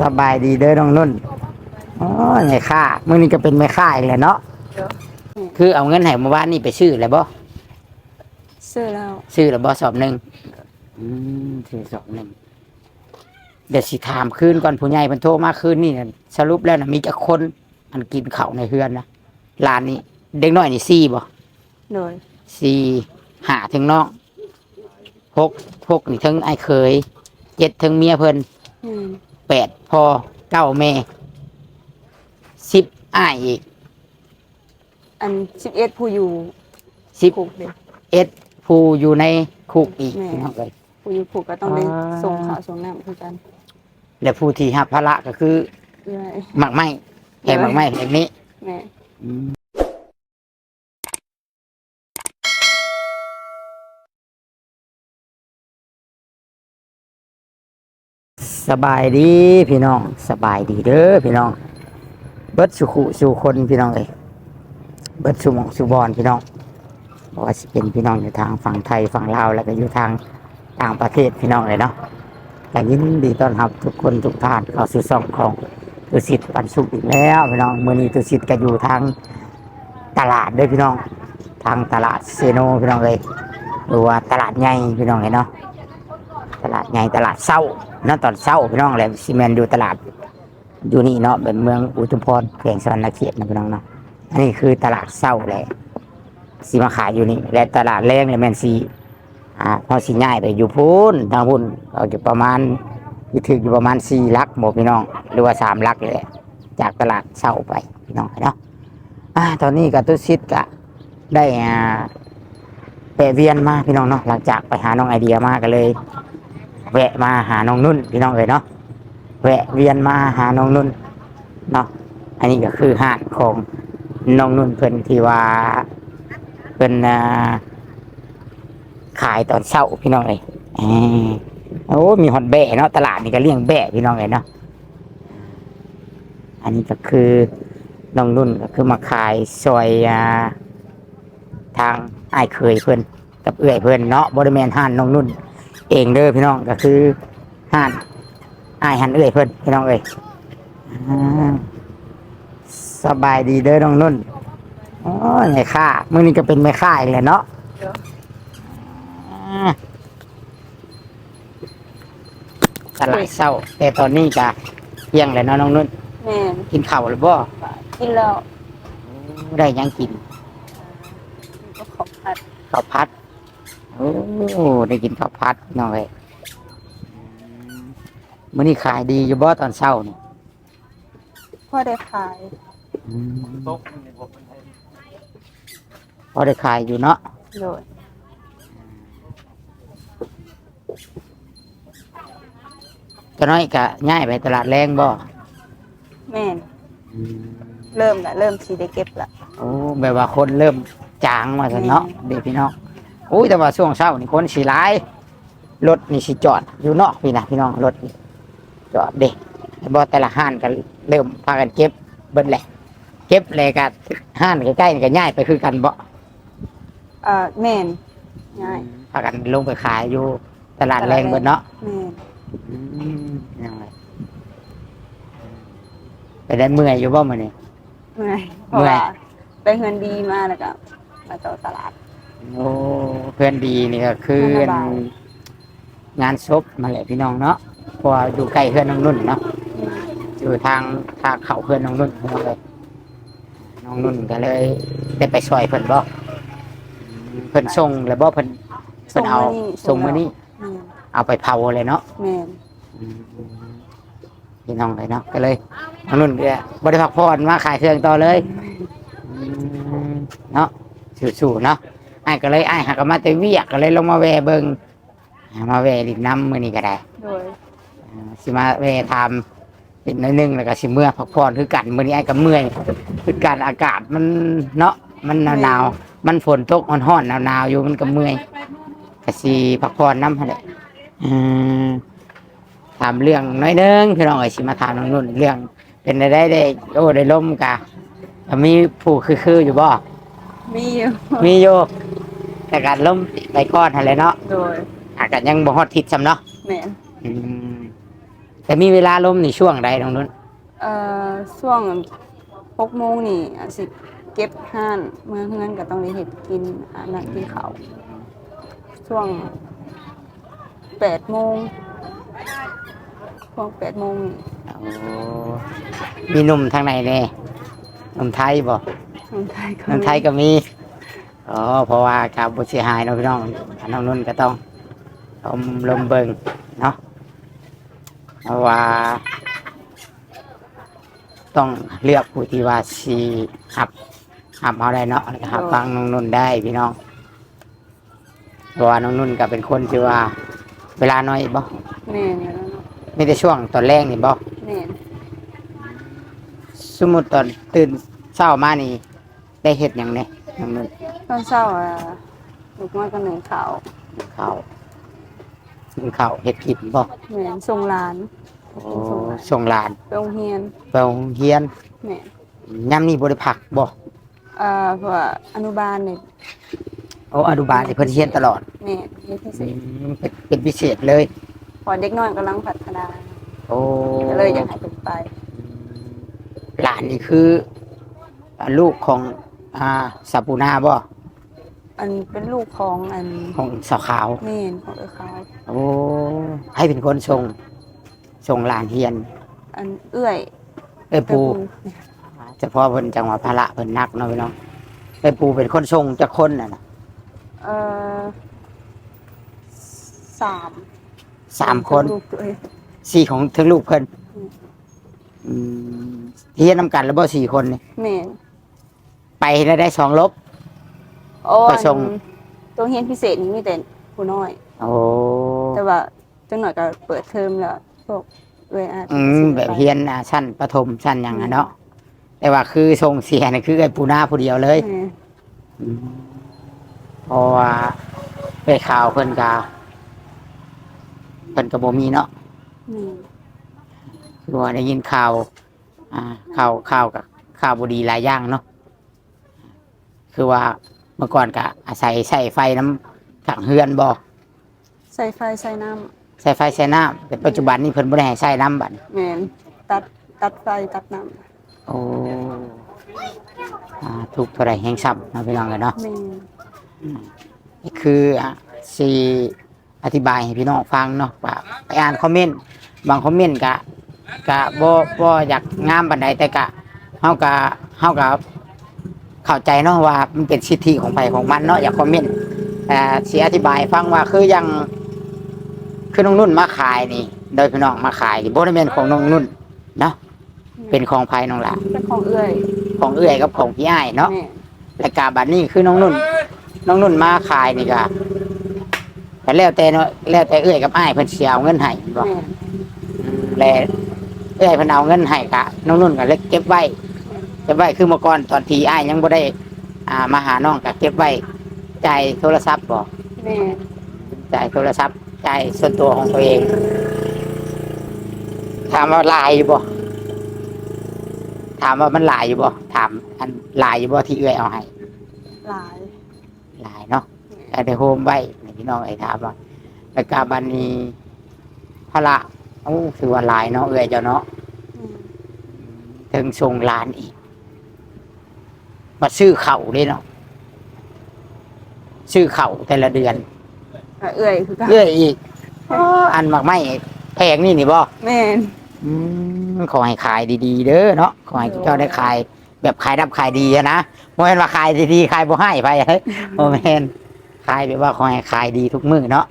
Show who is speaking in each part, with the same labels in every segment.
Speaker 1: สบายดีเด้อน้องนุ่นอ๋อแม่ค้ามื้อนี้ก็เป็นแม่ค้าอีกแล้วเนาะ
Speaker 2: เดี๋ยว
Speaker 1: คือเอาเงินให้เมื่อวานนี่ไปซื้อแล้วบ่
Speaker 2: ซื้อแล้ว
Speaker 1: ซื้อแล้วบ่สอบหนึ่งอืมซื้อสอบหนึ่งเดี๋ยวสิถามคืนก่อนผู้ใหญ่เพิ่นโทรมาคืนนี่น่ะสรุปแล้วน่ะมีจักคนอันกินข้าวในเฮือนนะร้านนี้ เด็กน้อยนี่สี่บ่
Speaker 2: โดย
Speaker 1: สี่หาถึงน้องหกหกนี่ถึงไอ้เคยเจ็ดถึงเมียเพิ่น
Speaker 2: อืม
Speaker 1: แปดพอเก้าแม่สิบอ้ายอีก
Speaker 2: อันสิบเอ็ดผู้อยู่
Speaker 1: สิบ
Speaker 2: ผูกเด็ก
Speaker 1: เอ็ดผู้อยู่ในคุกอีก
Speaker 2: แม่
Speaker 1: พี่น้องเอ้ย
Speaker 2: ผู้อยู่ผูกก็ต้องได้
Speaker 1: อ่า
Speaker 2: ส่งข่าวส่งน้ำคือกัน
Speaker 1: และผู้ที่หับภาระก็คือ
Speaker 2: เรื่อย
Speaker 1: หมักไม้แห่หมักไม้แห่งนี้
Speaker 2: แม่
Speaker 1: สบายดีพี่น้องสบายดีเด้อพี่น้อง เบิดสุขุสู่คนพี่น้องเอ้ยเบิดสุหมองสุบอนพี่น้องเพราะว่าสิเป็นพี่น้องอยู่ทางฝั่งไทยฝั่งลาวแล้วก็อยู่ทางต่างประเทศพี่น้องเลยเนาะแต่ยินดีต้อนรับทุกคนทุกท่านเข้าสู่ช่องของตุสิทธิ์ปันสุขอีกแล้วพี่น้องมื้อนี้ตุสิทธิ์ก็อยู่ทางตลาดด้อพี่น้อง ทางตลาดเซโนพี่น้องเลยหรือว่าตลาดใหญ่พี่น้องเลยเนาะ ลาดใหญ่ตลาดเศร้าเนาะตอนเศร้าพี่น้องเลยซีเมนอยู่ตลาด อยู่นี่เนาะเป็นเมืองอุทุมพรแขวงสวรรณเขตนะพี่น้องเนาะอันนี้คือตลาดเศร้าแหละสีมาขายอยู่นี่ และตลาดแรงเนี่ยแมนซีอ่าพอสีง่ายไปอยู่พูนทางพูนเราจะประมาณอยู่ถึงอยู่ประมาณสี่ลักหมดพี่น้อง หรือว่าสามลักเลยจากตลาดเศร้าไปพี่น้องเนาะอ่าตอนนี้กับตุซิดกะได้อ่าแปะเวียนมาพี่น้องเนาะหลังจากไปหาน้องไอเดียมาก็เลย แวะมาหาน้องนุ่นพี่น้องเลยเนาะแวะเวียนมาหาน้องนุ่นเนาะอันนี้ก็คือหานของน้องนุ่นเพิ่นที่ว่าเพิ่นอ่าขายตอนเช้าพี่น้องเลยอ่าโอ้มีฮอตแบะเนาะตลาดนี่ก็เลี้ยงแบะพี่น้องเลยเนาะอันนี้ก็คือน้องนุ่นก็คือมาขายซอยทางไอ้เคยเพิ่อนกับเอื้อยเพิ่อนเนาะบริเวณห้านน้องนุ่น เองเด้อพี่น้องก็คือห้านอ้ายหันเอื้อยเพิ่นพี่น้องเอ้ยอ่าสบายดีเด้อน้องนุ่นอ๋อแม่ค้ามื้อนี้ก็เป็นแม่ค้าอีกแล้วเนาะ
Speaker 2: เดี๋ยว
Speaker 1: อ่าตลาดเศร้า แต่ตอนนี้ก็เที่ยงแล้วเนาะน้องนุ่น
Speaker 2: แม่น
Speaker 1: กินข้าวหรือบ่
Speaker 2: กินแล้ว
Speaker 1: ได้หยังกิน
Speaker 2: ก็ขอบคัด
Speaker 1: ข้าวผัด โอ้ได้กินข้าวผัดพี่น้องเอ้ยอืมมื้อนี้ขายดีอยู่บ่ตอนเช้านี่
Speaker 2: พ่อได้ขาย
Speaker 1: อืมพอได้ขายอยู่เนาะ
Speaker 2: โดย
Speaker 1: จะน้อยกะง่ายไปตลาดแรงบ่
Speaker 2: แม่นเริ่มละเริ่มสีได้เก็บละ
Speaker 1: โอ้แบบว่าคนเริ่มจางมาสันเนาะ
Speaker 2: อืม
Speaker 1: เด็กพี่น้องโอ้ยแต่ว่าช่วงเช้านี่คนสีหลายรถนี่สิจอดอยู่นอกพี่นะพี่น้องรถนี่จอดเด็กบ่แต่ละห้านกันเริ่มพากันเก็บเบิ้แหละเก็บเลยกันห้านใกล้ๆนี่ก็ง่ายไปคือกันบ่
Speaker 2: เอ่อแม่นง่าย
Speaker 1: พากันลงไปขายอยู่ตลาดแรงเบิ้เนาะ
Speaker 2: แม่น
Speaker 1: อืมยังไงไปได้เมื่อยอยู่บ่มื้อนี้
Speaker 2: เมื่อยเพ
Speaker 1: เมื่
Speaker 2: ราะ
Speaker 1: อย
Speaker 2: ว่าไปเงินดีมาแล้วก็มาต่อตลาด
Speaker 1: โอ้เพื่อนดีนี่ก็คือ
Speaker 2: มันระบาย
Speaker 1: งานศพมาแหละพี่น้องเนาะเพราะว่าอยู่ใกล้เพื่อนน้องนุ่นเนาะอยู่ทางทางเขาเพื่อนน้องนุ่นพี่น้องเลยน้องนุ่นก็เลย ได้ไปช่วยเพิ่นบ่เพิ่นส่งแล้วบ่เพิ่นเพิ่นเอาส่งมานี่
Speaker 2: แม่น
Speaker 1: เอาไปเผาเลยเนาะ
Speaker 2: แม่น
Speaker 1: อืมพี่น้องเลยเนาะก็เลยน้องนุ่นก็บ่ได้พักผ่อนมาขายเครื่องต่อเลยอืมเนาะสู้ๆเนาะ ไอ้ายก็เลยไอ้ายหักมาแต่เวียกก็เลยลงมาแวะเบิ่งมาแวะลินน้ำมื้อนี้ก็ได้
Speaker 2: โดย
Speaker 1: อ่าสิมาแวะทำเป็นน้อยหนึงแล้วก็สิเมื่อพักผ่อนคือกันมื้อนี้ไอ้ายก็เมื่อยคือกันอากาศมันเนาะมันหนาวๆมันฝนตกมันร้อนหนาวๆอยู่มันก็เมื่อยก็สิพักผ่อนน้ำหั่นแหละอืมถามเรื่องน้อยหนึงพี่น้องเอ้ยสิมาถามน้องนุ่นเรื่อง เป็นได้ได้ได้โอ้ได้ล่มกะมีผู้คือๆอยู่บ่
Speaker 2: มีอยู่
Speaker 1: มีอยู่แต่การล่มไปก้อนอะไรเนาะ
Speaker 2: โดย
Speaker 1: อาจจะยังบ่ฮอดทิศซำเนาะ
Speaker 2: แม่น
Speaker 1: อืมแสแต่มีเวลาล้มในช่วงใดตรงนู้น
Speaker 2: เอ่อช่วงหกโมงนี่อาจสิเก็บห้านเมื่อเฮือนก็ต้องได้เห็ดกินอาหารกินข้าวช่วงแปดโมงช่วงแปดโมงนี่
Speaker 1: โอ้มีหนุ่มทางไหนแน่หนุ่มไทยบ่
Speaker 2: เมืองไทยก็
Speaker 1: หนุ่มไทยก็มีอ๋อเพราะว่ากับบุเสียหายเนาะพี่น้องอันน้องนุ่นก็ต้องลมลมเบิงเนาะเพราะว่า ต้องเลือกผู้ที่ว่าสีหับหับเอาได้เนาะแล้วก็หับฟังน้องนุ่นได้พี่น้องเพราะว่าน้องนุ่นก็เป็นคนที่ว่า เวลาน้อยบ่
Speaker 2: แม่นอยู่แล้วเนาะ
Speaker 1: ไม่แต่ช่วงตอนแรกนี่บ่
Speaker 2: แม่น
Speaker 1: สมมติตอนตื่นเช้ามานี่ ได้เห็ดอย่างเนี้น้องนุ่น
Speaker 2: ตอนเช้าอะลูกมาก็หนึ่งข้าว
Speaker 1: ข้าวกินข้าวเห็ดกินบ่
Speaker 2: แม่นส่งหลาน
Speaker 1: โอ้ส่งหลาน
Speaker 2: ไปโรงเรียน
Speaker 1: ไปโรงเรียน
Speaker 2: แม่น
Speaker 1: ย่ำนี่บริพักบ่
Speaker 2: เอ่อเพราะว่าอนุบาลเนี่ย
Speaker 1: โอ้อนุบาลที่เพิ่นเรียนตลอด
Speaker 2: แม่นเรียนพิเศษ
Speaker 1: อืมเป็นเป็นพิเศษเลย
Speaker 2: พอเด็กน้อยกำลังพัฒนา
Speaker 1: โอ้
Speaker 2: ก็เลยอยากให้เป็นไป
Speaker 1: หลานนี่คือลูกของ อ่าสาปูนาบ่
Speaker 2: อันเป็นลูกของอัน
Speaker 1: ของสาวขาว
Speaker 2: แม่นของเออเขา
Speaker 1: โอ้ให้เป็นคนส่งส่งหลานเรียน
Speaker 2: อันเอื้อย
Speaker 1: เอ้ยปู
Speaker 2: เนี่ย
Speaker 1: เฉพาะเพิ่นจังหวัดพระเพิ่นนักเนาะพี่น้องเอ้ยปูเป็นคนส่งจักคนน่ะนะ
Speaker 2: เอ่อสาม
Speaker 1: สามคน
Speaker 2: ลูกตัวเอง
Speaker 1: สี่ของทั้งลูกเพิ่น
Speaker 2: อืม
Speaker 1: อืมเรียนนำกันแล้วบ่สี่คนนี่
Speaker 2: แม่น
Speaker 1: ไปแล้วได้สองลบ
Speaker 2: โอ้
Speaker 1: ไป
Speaker 2: อัน
Speaker 1: ส่ง
Speaker 2: ตัวเฮียนพิเศษนี่มีแต่ผู้น้อย
Speaker 1: โอ้
Speaker 2: แต่ว่าจังหน่อยก็เปิดเทอมแล้วพวกเวยอาจ
Speaker 1: อืมแบบเรียนอะชั้นประถมชั้นหยังอะเนาะแต่ว่าคือส่งเสียนี่คือไอ้ปูนาผู้เดียวเลย
Speaker 2: แม่
Speaker 1: อืมเพราะว่าไปข่าวเพิ่นกาเพิ่นก็บ่มีเนาะ
Speaker 2: แม่
Speaker 1: คือว่าได้ยินข่าว อ่า ข่าวข่าวกับข่าวบดีหลายอย่างเนาะ คือว่าเมื่อก่อนก็อาศัยใช้ไฟน้ำขังเฮือนบ่
Speaker 2: ใส่ไฟใส่น้
Speaker 1: ใช้ไฟใช้น้ำแต่ปัจจุบันนี้เพิ่นบ่ได้ให้ใช้น้ำบัดำ
Speaker 2: แม่นตัดตัดไฟตัดน้
Speaker 1: โอ้อ่าถูกเท่าไรแห่งซ้ำเนาะพี่น้องกันเนาะำ
Speaker 2: แม่น
Speaker 1: นี่คืออะสีอธิบายให้พี่น้องฟังเนาะว่าไปอ่านคอมเมนต์บางคอมเมนต์กะกะบ่บ่อยากงามบันไดแต่กะเฮากะเฮากะ เข้าใจเนาะว่ามันเป็นสิทธิของไปของมันเนาะอยากคอมเมนต์แต่สีอธิบายให้ฟังว่าคือยังคือน้องนุ่นมาขายนี่ โดยพี่น้องมาขายนี่บ่ได้เป็นของน้องนุ่นเนาะเป็นของภายน้องหละ
Speaker 2: เป็นของเอื้อย
Speaker 1: ของเอื้อยกับของพี่อ้ายเนาะ
Speaker 2: แม่
Speaker 1: และกาบัดนี้คือน้องนุ่น น้องนุ่นมาขายนี่ก็แต่แล้วแต่เนาะแล้วแต่เอื้อยกับอ้ายเพิ่นสิเอาเงินให้บ่
Speaker 2: แม่
Speaker 1: อืมแล้วเอื้อยเพิ่นเอาเงินให้กะน้องนุ่นก็เลยเก็บไว้เก็บไว้คือเมื่อก่อนตอนที่อ้ายยังบ่ได้อ่ามาหาน้องก็เก็บไว้จ่ายโทรศัพท์บ่
Speaker 2: แม่
Speaker 1: จ่ายโทรศัพท์จ่ายส่วนตัวของตัวเองถามว่าหลายอยู่บ่ถามว่ามันหลายอยู่บ่ถามอันหลายอยู่บ่ที่เอื้อยเอาให้
Speaker 2: หลาย
Speaker 1: หลายเนาะแต่ได้โฮมไว้ให้พี่น้องไอ้ถามว่าแล้วกาบันนี้พระโอ้ถือว่าหลายเนาะเอื้อยเจ้าเนาะ
Speaker 2: อืม
Speaker 1: ถึงส่งหลานอีก มาซื้อเข่าวด้วยเนาะซื้อเข่าวแต่ละเดือน
Speaker 2: อะเอื้อยคือกัน
Speaker 1: เอื้อยอีกอ้ออันมากไม่แพงนี่นี่บ่
Speaker 2: แม่น
Speaker 1: อืมขอให้ขายดีๆ เด้อเนาะขอให้เจ้าได้ขาย แบบขายดับขายดีอะนะโมเห็นว่าขายดีๆขายบ่ให้ไปเฮ้ยโมเมนขายแบบว่าขอให้ขายดีทุกมื้อเนาะ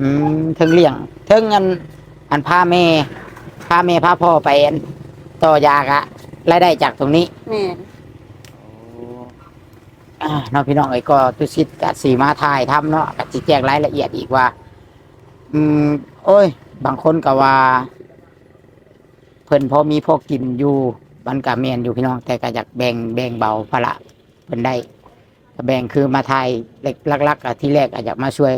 Speaker 1: อืมถึงเลี้ยงถึงอัน อันพาแม่พาแม่พาพ่อไปอันต่อยากะรายได้จากตรงนี้
Speaker 2: แม่น
Speaker 1: อ่าเนาะพี่น้องเอ้ยก็ตุสิทธิ์กับสีมาถ่ายทำเนาะกับจิแจงรายละเอียดอีกว่า อืม โอ้ย บางคนก็ว่า เพิ่นพอมีพอกินอยู่มันก็แม่นอยู่พี่น้อง แต่ก็อยากแบ่งแบ่งเบาภาระเพิ่นได้ก็แบ่งคือมาถ่ายเล็กลักๆอะที่แรกก็อยากมาช่วย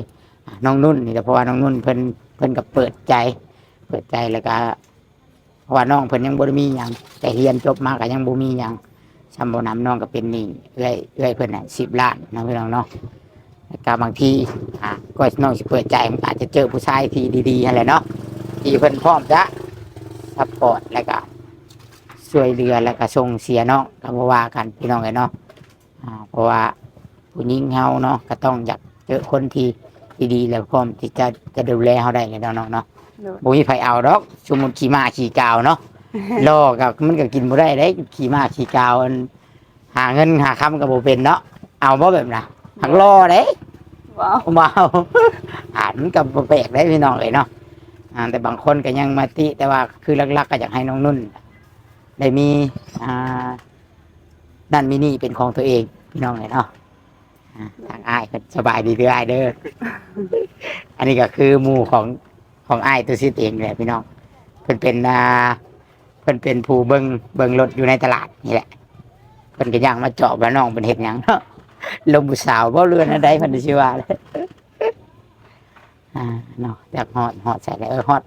Speaker 1: น้องนุ่นนี่แต่เพราะว่าน้องนุ่นเพิ่นเพิ่นก็เปิดใจ เปิดใจแล้วก็เพราะว่าน้องเพิ่นยังบ่ได้มีหยังแต่เรียนจบมาก็ยังบ่มีหยัง ซัมโบน้ำน้องก็เป็นหนี้เอื้อยเอื้อยเพิ่นน่ะสิบล้านเนาะพี่น้องเนาะแล้วก็บางทีอะก็น้องสิเปิดใจมันอาจจะเจอผู้ชายที่ดีๆอะไรเนาะที่เพิ่นพร้อมจะซัพพอร์ตแล้วก็ช่วยเหลือแล้วก็ส่งเสียเนาะก็บ่ว่ากันพี่น้องเอ้ยเนาะอ่าเพราะว่าผู้หญิงเฮาเนาะก็ต้องอยากเจอคนที่ที่ดีแล้วพร้อมที่จะจะดูแลเฮาได้เลยเนาะน้องเนาะ
Speaker 2: โดย
Speaker 1: บ่มีไผเอาดอกสมมุติขี่ม้าขี่กาวเนาะ ลอกับมันก็กินบ่ได้ได้ขี่ม้าขี่กาวอันหาเงินหาคำก็บ่เป็นเนาะเอาบ่แบบน่ะหักรอเด้
Speaker 2: ว้าว
Speaker 1: ว้าวอ่านมันกับแปลกได้พี่น้องเลยเนาะอ่าแต่บางคนก็ยังมาติแต่ว่าคือหลักๆก็อยากให้น้องนุ่น ได้มีอ่านั่นมีนี่เป็นของตัวเอง พี่น้องเลยเนาะอ่าทางอ้ายก็สบายดีเด้ออ้ายเด้ออันนี้ก็คือหมู่ของของอ้ายตัวซิดเองแหละพี่น้องเพิ่นเป็นอ่า เพิ่นเป็นผู้เบิงเบิงรถอยู่ในตลาดนี่แหละเพิ่นก็ย่างมาเจาะว่าน้องเป็นเห็ดหยังเนาะลงบุสาวบ่เรือนอะไรเพันธิชื่อว่าเลยอ่าเนาะจากฮอดฮอดใส่แล้วเออฮอด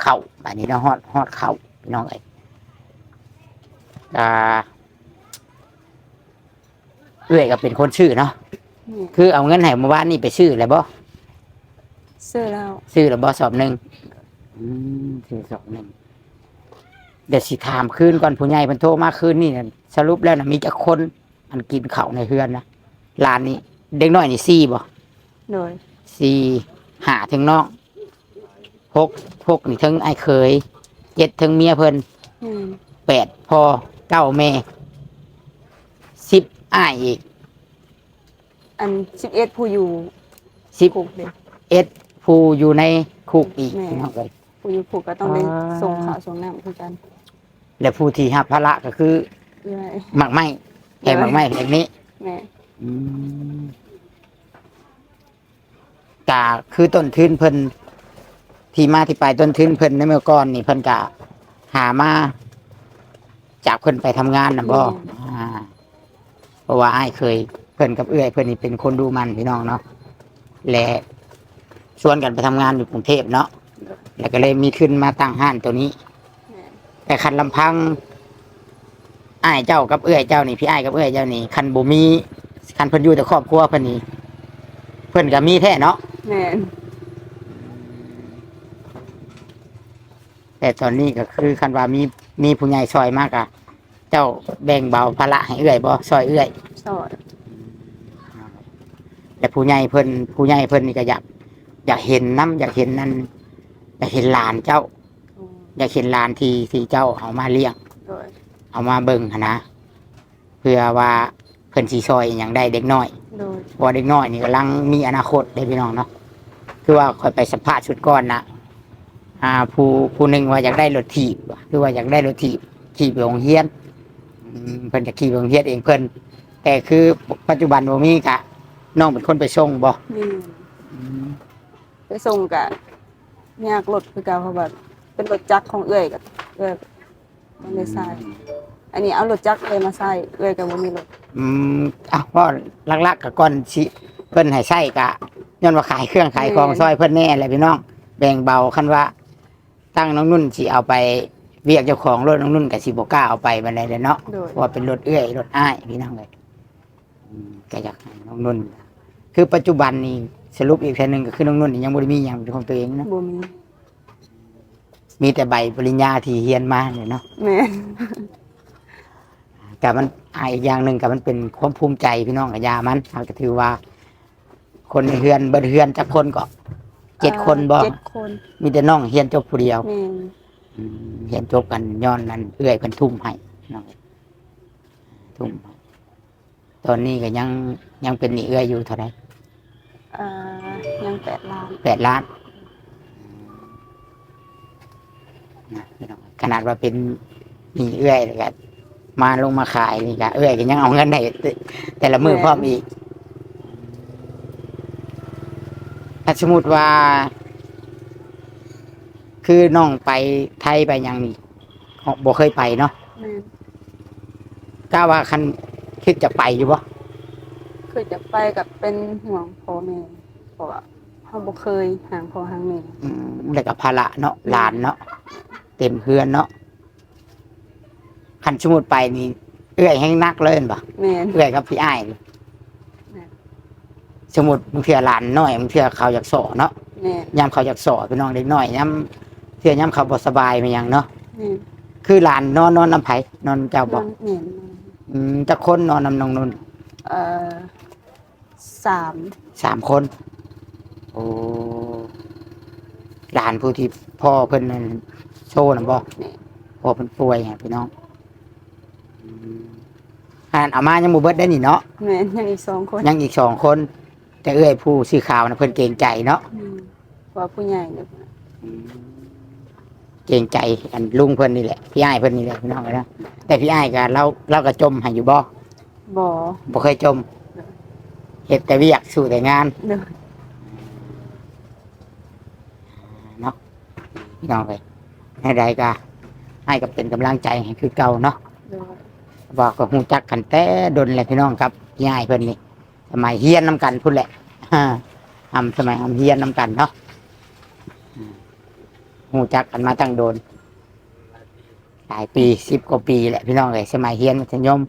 Speaker 1: เข่าแบบนี้เนาะฮอดฮอดเข่าพี่น้องเอ้ยอ่าเอื้อยก็เป็นคนชื่อเนาะ
Speaker 2: นี่
Speaker 1: คือเอาเงินให้เมื่อวานนี่ไปชื่อแล้วบ่
Speaker 2: ซื้อแล้ว
Speaker 1: ชื่อแล้วบ่สอบหนึ่งอืมชื่อสอบหนึ่ง เดี๋ยวสิถามคืนก่อนผู้ใหญ่เพิ่นโทรมาคืนนี่น่ะสรุปแล้วนะมีจักคนอันกินข้าวในเฮือนนะร้านนี้ เด็กน้อยนี่ซี่บ่
Speaker 2: โดย
Speaker 1: สี่หาถึงน้องหกหกนี่ถึงไอ้เคยเจ็ดถึงเมียเพิ่น
Speaker 2: นี่
Speaker 1: แปดพอเก้าแม่สิบอ้ายอีก
Speaker 2: อันสิบเอ็ดผู้อยู่
Speaker 1: สิบ
Speaker 2: คุกเด็ก
Speaker 1: เอ็ดผู้อยู่ในคุกอีก
Speaker 2: แม่
Speaker 1: พี่น้องเอ้ย
Speaker 2: ผู้อยู่คุกก็ต้องได้
Speaker 1: อ่า
Speaker 2: ส่งข่าวส่งน้ำคือกัน
Speaker 1: และผู้ที่หับภาระก็คือ
Speaker 2: เรื่อย
Speaker 1: หมักไม้แห่หมักไม้แบบนี้
Speaker 2: แม่
Speaker 1: อืมกาคือต้นทุนเพิ่นที่มาที่ไปต้นทุนเพิ่นในเมื่อก่อนนี่เพิ่นกะหามาจากเพิ่นไปทำงานนะบ่อ่าเพราะว่าอ้ายเคย เพิ่นกับเอื้อยเพิ่นนี่เป็นคนดูมันพี่น้องเนาะและชวนกันไปทำงานอยู่กรุงเทพเนาะแล้วก็เลยมีขึ้นมาตั้งห้านตัวนี้
Speaker 2: แม่
Speaker 1: แต่คันลำพังอ้ายเจ้ากับเอื้อยเจ้านี่พี่อ้ายกับเอื้อยเจ้านี่คันบ่มีคันเพิ่นอยู่แต่ครอบครัวเพิ่นนี่เพิ่นก็มีแท้เนาะ
Speaker 2: แม่
Speaker 1: แต่ตอนนี้ก็คือคันว่ามีมีผู้ใหญ่ซอยมากอะเจ้าแบ่งเบาภาระให้เอื้อยบ่ซอยเอื้อย
Speaker 2: สอน
Speaker 1: แต่ผู้ใหญ่เพิ่นผู้ใหญ่เพิ่นนี่ก็อยากอยากเห็นน้ำอยากเห็นนั่นอยากเห็นหลานเจ้า อยากเห็นหลานที่ที่เจ้าเอามาเลี้ยง
Speaker 2: โดย
Speaker 1: เอามาเบิ่งหั้นนะเพื่อว่าเพิ่นสิซอยอหย่างได้เด็กน้อย
Speaker 2: โดย
Speaker 1: เพราะว่าเด็กน้อยนี่กำลังมีอนาคตได้พี่น้องเนาะคือว่าคอยไปสัมภาษณ์ชุดก่อนนะอ่าผู้ผู้หนึ่งว่าอยากได้รถถีบว่ะคือว่าอยากได้รถถีบขี่ไปโรงเรียนอืมเพิ่นจะขี่ไปโรงเรียนเองเพิ่นแต่คือปัจจุบันบ่มีกะน้องเป็นคนไปส่งบ่
Speaker 2: นี่ไปส่งกะยากรถคือเก่าเพราะว่า เป็นรถจักรของเอื้อยกับเอื้อยต้องได้ใส่อันนี้เอารถจักรเลยมาใส่เอื้อยกับบ่มีรถ
Speaker 1: อืมอะว่าลักๆกับก่อนสิเพิ่นให้ใช้กะย้อนว่าขายเครื่องขายของซอยเพิ่นแน่แหละพี่น้อง แบ่งเบาคันว่า ตั้งน้องนุ่นสิเอาไปเรียกเจ้าของรถน้องนุ่นกับสิบกล้าเอาไปบันไดเลยเนาะ
Speaker 2: โดย
Speaker 1: เพราะว่าเป็นรถเอื้อยรถอ้ายพี่น้องเลยอืมก็อยากให้น้องนุ่น คือปัจจุบันนี้สรุปอีกแค่หนึ่งก็คือน้องนุ่นนี่ยังบ่ได้มีอย่างเป็นของตัวเองเนาะ
Speaker 2: บ่มี
Speaker 1: มีแต่ใบปริญญาที่เรียนมาเนี่ยเนาะ
Speaker 2: แม่
Speaker 1: แต่มันอ่าอีกอย่างหนึ่งกับมันเป็นความภูมิใจพี่น้องกับยามันเราก็ถือว่า คนในเฮือนเบิดเฮือนจักคนก็เจ็ดคนบ่
Speaker 2: เจ็ดคน
Speaker 1: มีแต่น้องเฮียนจบผู้เดียว
Speaker 2: แม่น
Speaker 1: อืมเฮียนจบกันย้อนนั้นเอื้อยเพิ่นทุ่มให้น้องทุ่มให้ตอนนี้ก็ยังยังเป็นหนี้เอื้อยอยู่เท่าไหร่
Speaker 2: อ่ายังแปดล้าน
Speaker 1: แปดล้านนะ พี่น้องขนาดว่าเป็นหนี้เอื้อยเลยก็มาลงมาขายนี่ก็เอื้อยก็ยังเอาเงินได้แต่แต่ละมือพร้อมอีกถ้าสมมติว่า คือน้องไปไทยไปหยังนี่บ่เคยไปเนาะ
Speaker 2: แม่น
Speaker 1: กล้าว่าคันคิดจะไปอยู่บ่
Speaker 2: คือจะไปกับเป็นห่วงพ่อแม่เพราะว่าเฮาบ่เคยห่างพ่อห่างแม่
Speaker 1: อืมแล้วก็ภาระเนาะหลานเนาะ เต็มเฮือนเนาะคันสมมติไปนี่ เอื้อยแห้งนักเลยเห็นบ่
Speaker 2: แม่น
Speaker 1: เอื้อยกับพี่อ้ายนี่
Speaker 2: แม่น
Speaker 1: สมมติมึงเถื่อหลานน้อยมึงเถื่อเขาอยากสอเนาะ
Speaker 2: แม่น
Speaker 1: ยามเขาอยากสอพี่น้องเด็กน้อยยามเถื่อยามเขาบ่สบายมาหยังเนาะ
Speaker 2: นี่
Speaker 1: คือหลานนอนนอนน้ำไผนอนเจ้าบอก
Speaker 2: แม่น
Speaker 1: อืมจะคนนอนนำน้องนุ่น
Speaker 2: เอ่อสาม
Speaker 1: สามคน โอ้หลานผู้ที่พ่อเพิ่นนั่น โชว์นะบอก
Speaker 2: นี่
Speaker 1: พ่อเพิ่นป่วยฮะพี่น้องอืมอ่านเอามายังบ่เบิดได้นี่เนาะ
Speaker 2: แม่นยังอีกสองคน
Speaker 1: ยังอีกสองคน แต่เอ้อยผู้สื่อข่าวนะเพิ่นเกรงใจเนาะ
Speaker 2: อืมว่าผู้ใหญ่เนี่ย
Speaker 1: เกรงใจอันลุงเพิ่นนี่แหละพี่อ้ายเพิ่นนี่แหละพี่น้องเอ้ยนะแต่พี่อ้ายก็เราเราก็จมให้อยู่บ่
Speaker 2: บ่
Speaker 1: บ่เคยจมเฮ็ดแต่เวียกสู่แต่งาน
Speaker 2: เด้อ
Speaker 1: เนาะพี่น้องเอ้ย ให้ใดก็ให้ก็เป็นกำลังใจให้คือเก่าเนาะ
Speaker 2: เด้อ
Speaker 1: ว่าก็ฮู้จักกันแต่ดนแหละพี่น้องครับพี่อ้ายเพิ่นนี่สมัยเฮียนนํกันพุ่นแหละฮ่าทำสมัยทำเฮียนนํกันเนาะอืมฮู้จักกันมาตั้งโดน หลายปีสิบกว่าปีแหละพี่น้องเลยสมัยเฮียนมัธยม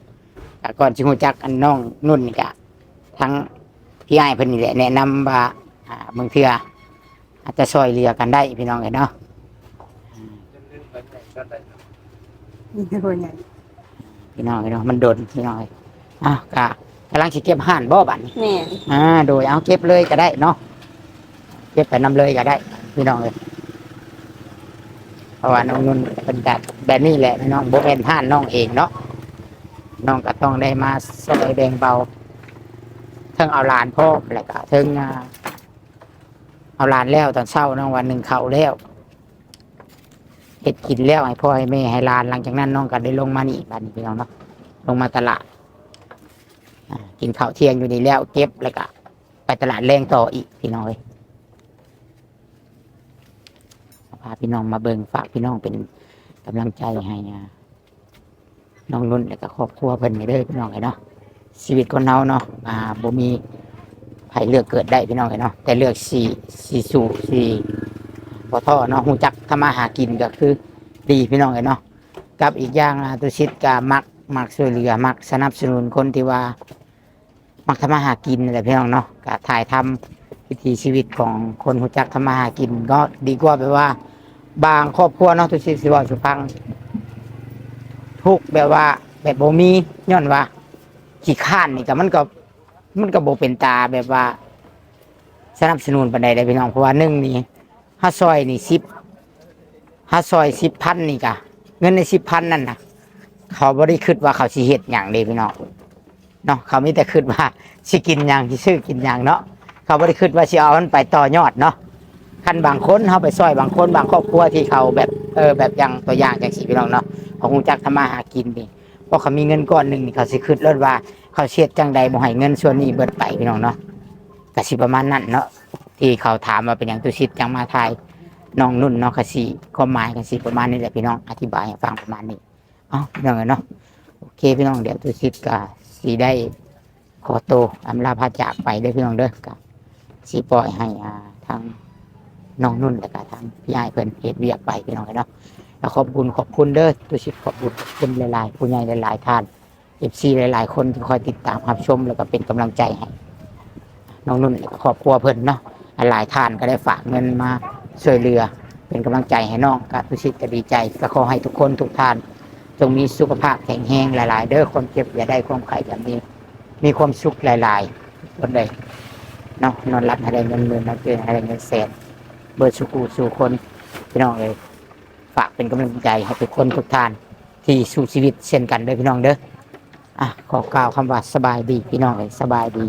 Speaker 1: แต่ก่อนชิฮูจักอันน้องนุ่นนี่กะทั้งพี่ไอ้ายเพิ่นนี่แหละแนะนำว่าอ่าบางเทื่ออาจจะช่วยเหลือกันได้พี่น้องเลยเนาะ
Speaker 2: นี่คือผู้ใหญ่
Speaker 1: พี่น้องเลยเนาะมันโดนพี่น้องเลยอ้าวกะกำลังสิเก็บห่านบ่บัดนี้
Speaker 2: แม่น
Speaker 1: อ่า โดยเอาเก็บเลยก็ได้เนาะเก็บไปนำเลยก็ได้ พี่น้องเลยเพราะว่าน้องนุ่นเป็นแบบแบบนี้แหละพี่น้องโบเป็นห่านน้องเองเนาะน้องก็ต้องได้มาสอยแบ่งเบาเทิงเอาหลานพ่อแล้วก็เทิงอ่าเอาหลานแล้วตอนเช้าน้องวันหนึ่งเขาแล้ว เห็ดกินแล้วให้พ่อให้แม่ให้ลานหลังจากนั้นน้องก็ได้ลงมานี่บ้านนี้พี่น้องเนาะลงมาตลาดกินข้าวเที่ยงอยู่นี่แล้วเก็บแล้วก็ไปตลาดแรงต่ออีกพี่น้องเลยพาพี่น้องมาเบิ่งฝากพี่น้องเป็นกำลังใจให้น้องนุ่นแล้วก็ครอบครัวเพิ่นไปเด้อพี่น้องเลยเนาะชีวิตคนเราเนาะอ่าบ่มีไผเลือกเกิดได้พี่น้องเอ้ยเนาะแต่เลือกสี่สี่สู่สี่ บ่ท้อเนาะฮู้จักทำมาหากินก็คือดีพี่น้องเอ้ยเนาะกับอีกอย่างอะตุชิตก็มักมักช่วยเหลือมักสนับสนุนคนที่ว่า มักทำมาหากินนั่นแหละพี่น้องเนาะก็ถ่ายทำวิถีชีวิตของคนฮู้จักทำมาหากิน ก็ดีกว่าแบบว่า บางครอบครัวเนาะตุชิตสิเว่าสุพังทุกแบบว่า แบบโบมีย้อนว่าขี้ข้านนี่ก็มันก็มันก็บ่เป็นตาแบบว่า สนับสนุนปานใดได้พี่น้องเพราะว่าหนึ่งนี่ ห้าซอยนี่สิบห้าซอยสิบพันนี่กะเงินในสิบพันนั่นนะเขาบ่ได้คิดว่าเขาสิเฮ็ดอย่างเดีพี่น้องเนาะเขามีแต่คิดว่าสิกินอย่างสิซื้อกินอย่างเนาะเขาบ่ได้คิดว่าสิเอามันไปต่อยอดเนาะคันบางคนเขาไปซอยบางคนบางครอบครัวที่เขาแบบเออแบบอย่างตัวอย่างจากสิพี่น้องเนาะของจักทำมาหากินนี่เพราะเขามีเงินก้อนหนึ่งนี่เขาสิคิดแล้วว่าเขาเชียดจังใดบ่ให้เงินส่วนนี้เบิดไปพี่น้องเนาะก็สิประมาณนั้นเนาะ ที่เขาถามว่าเป็นอย่างตุชิตจังมาไทยน้องนุ่นเนาะก็สิความหมายก็สิประมาณนี้แหละพี่น้องอธิบายให้ฟังประมาณนี้เอ้าพี่น้องเนาะโอเคพี่น้องเดี๋ยวตุชิตก็สิได้ขอโตวอำลาพาจากไปเด้อพี่น้องเด้อก็สิปล่อยให้ทางน้องนุ่นแล้วก็ทางพี่อ้ายเพิ่นเฮ็ดเวียกไปพี่น้องเนาะแล้วขอบคุณขอบคุณเด้อตัวชิดขอบคุณขอบคุณหลายๆผู้ใหญ่หลายๆท่านเอฟซีหลาย ๆ คนที่คอยติดตามรับชมแล้วก็เป็นกำลังใจให้น้องนุ่นครอบครัวเพิ่นเนาะ หลายท่านก็ได้ฝากเงินมาช่วยเหลือ เป็นกำลังใจให้น้องก็ตัวชิดก็ดีใจก็ขอให้ทุกคนทุกท่าน จงมีสุขภาพแข็งแรงหลาย ๆ เด้อความเจ็บอย่าได้ความไข้แบบนี้ มีความสุขหลายๆคนใดเนาะนอนรับให้ได้เงินหมื่นนอนเกินให้ได้เงินแสนเบิดสุกูสู่คนพี่น้องเลยฝากเป็นกำลังใจให้ทุกคนทุกท่าน ที่สู้ชีวิตเช่นกันเด้อพี่น้องเด้ออะขอกล่าวคำว่าสบายดีพี่น้องเลยสบายดี